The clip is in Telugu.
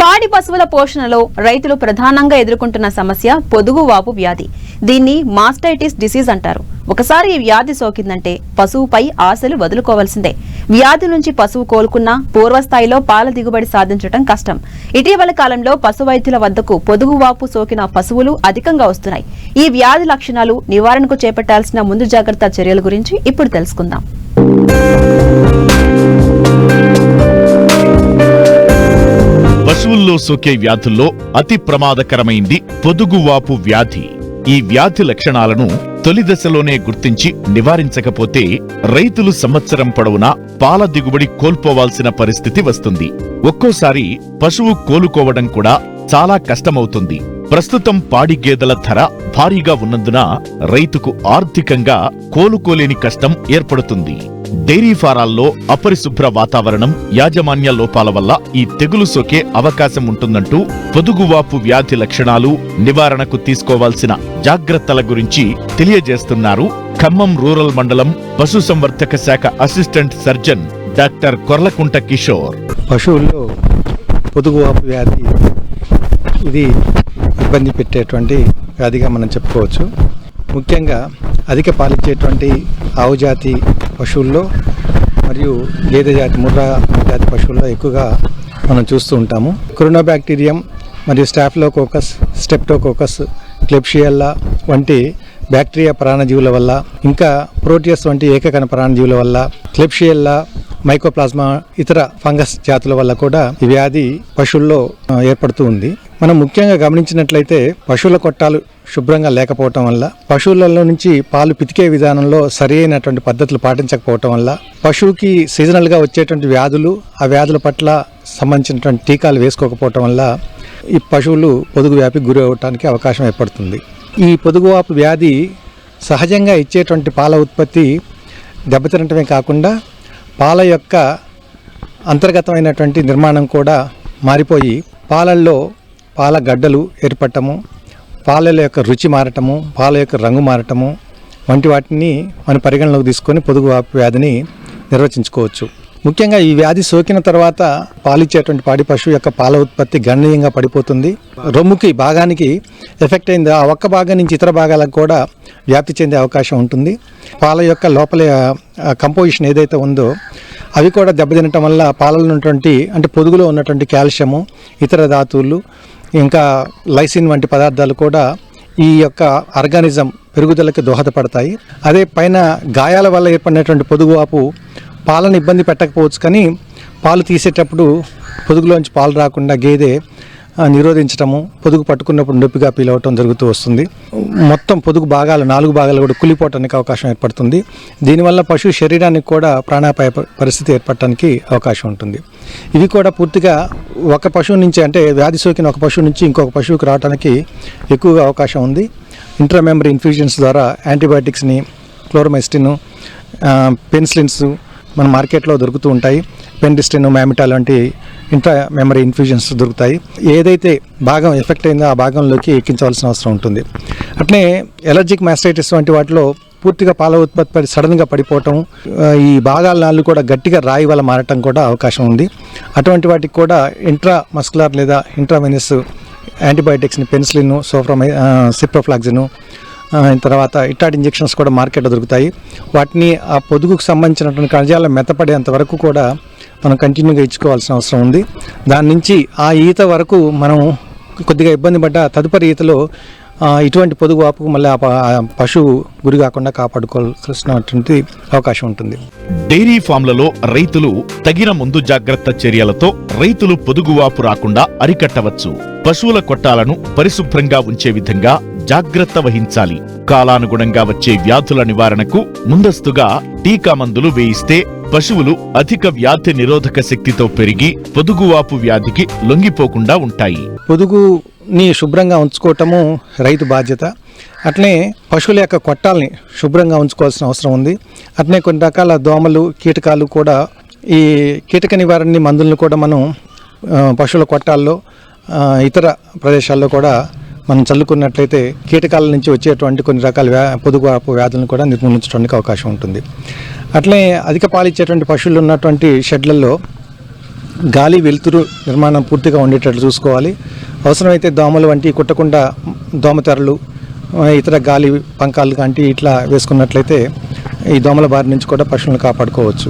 పాడి పశువుల పోషణలో రైతులు ప్రధానంగా ఎదుర్కొంటున్న సమస్య పొదుగువాపు వ్యాధి. దీన్ని మాస్టైటిస్ డిసీజ్ అంటారు. ఒకసారి ఈ వ్యాధి సోకిందంటే పశువుపై ఆశలు వదులుకోవాల్సిందే. వ్యాధి నుంచి పశువు కోలుకున్నా పూర్వస్థాయిలో పాల దిగుబడి సాధించడం కష్టం. ఇటీవల కాలంలో పశు వైద్యుల వద్దకు పొదుగువాపు సోకిన పశువులు అధికంగా వస్తున్నాయి. ఈ వ్యాధి లక్షణాలు నివారణకు చేపట్టాల్సిన ముందు జాగ్రత్త చర్యల గురించి ఇప్పుడు తెలుసుకుందాం. పశువుల్లో సోకే వ్యాధుల్లో అతి ప్రమాదకరమైంది పొదుగువాపు వ్యాధి. ఈ వ్యాధి లక్షణాలను తొలి దశలోనే గుర్తించి నివారించకపోతే రైతులు సంవత్సరం పొడవునా పాల దిగుబడి కోల్పోవాల్సిన పరిస్థితి వస్తుంది. ఒక్కోసారి పశువు కోలుకోవడం కూడా చాలా కష్టమవుతుంది. ప్రస్తుతం పాడి గేదెల ధర భారీగా ఉన్నందున రైతుకు ఆర్థికంగా కోలుకోలేని కష్టం ఏర్పడుతుంది. డైరీ ఫారాల్లో అపరిశుభ్ర వాతావరణం యాజమాన్య లోపాల వల్ల ఈ తెగులు సోకే అవకాశం ఉంటుందంటూ పొదుగువాపు వ్యాధి లక్షణాలు నివారణకు తీసుకోవాల్సిన జాగ్రత్తల గురించి తెలియజేస్తున్నారు ఖమ్మం రూరల్ మండలం పశుసంవర్ధక శాఖ assistant surgeon doctor Korlakunta Kishore. పశువుల్లో పొదుగువాపు వ్యాధి ఇది ఇబ్బంది పెట్టేటువంటి వ్యాధిగా మనం చెప్పుకోవచ్చు. ముఖ్యంగా అధిక పాలిచ్చేటువంటి ఆవుజాతి పశువుల్లో మరియు గేదె జాతి ముర్రా జాతి పశువుల్లో ఎక్కువగా మనం చూస్తూ ఉంటాము. కరోనా బ్యాక్టీరియం మరియు స్టాఫ్లోకోకస్ స్టెప్టోకోకస్ క్లెప్షియల్లా వంటి బ్యాక్టీరియా ప్రాణజీవుల వల్ల ఇంకా ప్రోటియస్ వంటి ఏకకణ ప్రాణజీవుల వల్ల క్లెప్షియల్లా మైకోప్లాస్మా ఇతర ఫంగస్ జాతుల వల్ల కూడా ఈ వ్యాధి పశువుల్లో ఏర్పడుతూ ఉంది. మనం ముఖ్యంగా గమనించినట్లయితే పశువుల కొట్టాలు శుభ్రంగా లేకపోవటం వల్ల పశువులలో నుంచి పాలు పితికే విధానంలో సరి అయినటువంటి పద్ధతులు పాటించకపోవటం వల్ల పశువుకి సీజనల్గా వచ్చేటువంటి వ్యాధులు ఆ వ్యాధుల పట్ల సంబంధించినటువంటి టీకాలు వేసుకోకపోవటం వల్ల ఈ పశువులు పొదుగు వ్యాపి గురి అవ్వటానికి అవకాశం ఏర్పడుతుంది. ఈ పొదుగువాపు వ్యాధి సహజంగా ఇచ్చేటువంటి పాల ఉత్పత్తి దెబ్బతినటమే కాకుండా పాల యొక్క అంతర్గతమైనటువంటి నిర్మాణం కూడా మారిపోయి పాలల్లో పాల గడ్డలు ఏర్పడటము పాలల యొక్క రుచి మారటము పాల యొక్క రంగు మారటము వంటి వాటిని మన పరిగణలోకి తీసుకొని పొదుగు వ్యాధిని నిర్వచించుకోవచ్చు. ముఖ్యంగా ఈ వ్యాధి సోకిన తర్వాత పాలిచ్చేటువంటి పాడి పశువు యొక్క పాల ఉత్పత్తి గణనీయంగా పడిపోతుంది. రొమ్ముకి భాగానికి ఎఫెక్ట్ అయింది ఆ ఒక్క భాగం నుంచి ఇతర భాగాలకు కూడా వ్యాప్తి చెందే అవకాశం ఉంటుంది. పాల యొక్క లోపల కంపోజిషన్ ఏదైతే ఉందో అవి కూడా దెబ్బతినటం వల్ల పాలలో ఉన్నటువంటి అంటే పొదుగులో ఉన్నటువంటి కాల్షియము ఇతర ధాతువులు ఇంకా లైసిన్ వంటి పదార్థాలు కూడా ఈ యొక్క ఆర్గానిజం పెరుగుదలకు దోహదపడతాయి. అదే పైన గాయాల వల్ల ఏర్పడినటువంటి పొదుగువాపు పాలను ఇబ్బంది పెట్టకపోవచ్చు కానీ పాలు తీసేటప్పుడు పొదుగులోంచి పాలు రాకుండా గేదె నిరోధించటము పొదుగు పట్టుకున్నప్పుడు నొప్పిగా ఫీల్ జరుగుతూ వస్తుంది. మొత్తం పొదుగు భాగాలు నాలుగు భాగాలు కూడా కులిపోవటానికి అవకాశం ఏర్పడుతుంది. దీనివల్ల పశువు శరీరానికి కూడా ప్రాణాపాయ ప- పరిస్థితి ఏర్పడటానికి అవకాశం ఉంటుంది. ఇవి కూడా పూర్తిగా ఒక పశువు నుంచి అంటే వ్యాధి సోకిన ఒక పశువు నుంచి ఇంకొక పశువుకి రావడానికి ఎక్కువగా అవకాశం ఉంది. ఇంట్రామెమరీ ఇన్ఫ్యూజన్స్ ద్వారా యాంటీబయాటిక్స్ని క్లోరమైస్టిన్ పెన్సిలిన్స్ మన మార్కెట్లో దొరుకుతూ ఉంటాయి. పెండిస్టిన్ మ్యామిటా లాంటి ఇంట్రా మెమరీ ఇన్ఫ్యూజన్స్ దొరుకుతాయి. ఏదైతే భాగం ఎఫెక్ట్ అయిందో ఆ భాగంలోకి ఎక్కించవలసిన అవసరం ఉంటుంది. అట్నే ఎలర్జిక్ మాస్టైటిస్ వంటి వాటిలో పూర్తిగా పాల ఉత్పత్తి పడి సడన్గా పడిపోవటం ఈ భాగాల నాళ్ళు కూడా గట్టిగా రాయి వల్ల మారటం కూడా అవకాశం ఉంది. అటువంటి వాటికి కూడా ఇంట్రా మస్కులర్ లేదా ఇంట్రావెనస్ యాంటీబయాటిక్స్ని పెన్సిలిన్ సోఫ్రమై సిప్రోఫ్లాక్సిన్ తర్వాత ఇట్లాంటి ఇంజెక్షన్స్ కూడా మార్కెట్లో దొరుకుతాయి. వాటిని ఆ పొదుగుకు సంబంధించినటువంటి కణజాలం మెత్తపడేంత వరకు కూడా మనం కంటిన్యూగా ఇచ్చుకోవాల్సిన అవసరం ఉంది. దాని నుంచి ఆ ఈత వరకు మనం కొద్దిగా ఇబ్బంది పడ్డ తదుపరి ఈతలో ఇటువంటి పొదుగు వాపుకు మళ్ళీ ఆ పశువు గురి కాకుండా కాపాడుకోవాల్సినటువంటి అవకాశం ఉంటుంది. డైరీ ఫామ్లలో రైతులు తగిన ముందు జాగ్రత్త చర్యలతో రైతులు పొదుగువాపు రాకుండా అరికట్టవచ్చు. పశువుల కొట్టాలను పరిశుభ్రంగా ఉంచే విధంగా జాగ్రత్త వహించాలి. కాలానుగుణంగా వచ్చే వ్యాధుల నివారణకు ముందస్తుగా టీకా మందులు వేయిస్తే పశువులు అధిక వ్యాధి నిరోధక శక్తితో పెరిగి పొదుగువాపు వ్యాధికి లొంగిపోకుండా ఉంటాయి. పొదుగుని శుభ్రంగా ఉంచుకోవటము రైతు బాధ్యత. అట్లే పశువుల యొక్క కొట్టాలని శుభ్రంగా ఉంచుకోవాల్సిన అవసరం ఉంది. అట్లే కొన్ని రకాల దోమలు కీటకాలు కూడా ఈ కీటక నివారణ మందులను కూడా మనం పశువుల కొట్టాల్లో ఇతర ప్రదేశాల్లో కూడా మనం చల్లుకున్నట్లయితే కీటకాల నుంచి వచ్చేటువంటి కొన్ని రకాల వ్యా పొదుగు వ్యాధులను కూడా నిర్మూలించడానికి అవకాశం ఉంటుంది. అట్లే అధిక పాలిచ్చేటువంటి పశువులు ఉన్నటువంటి షెడ్లలో గాలి వెలుతురు నిర్మాణం పూర్తిగా ఉండేటట్లు చూసుకోవాలి. అవసరమైతే దోమలు వంటి కుట్టకుండా దోమతెరలు ఇతర గాలి పంకాలు లాంటి ఇట్లా వేసుకున్నట్లయితే ఈ దోమల బారి నుంచి కూడా పశువులను కాపాడుకోవచ్చు.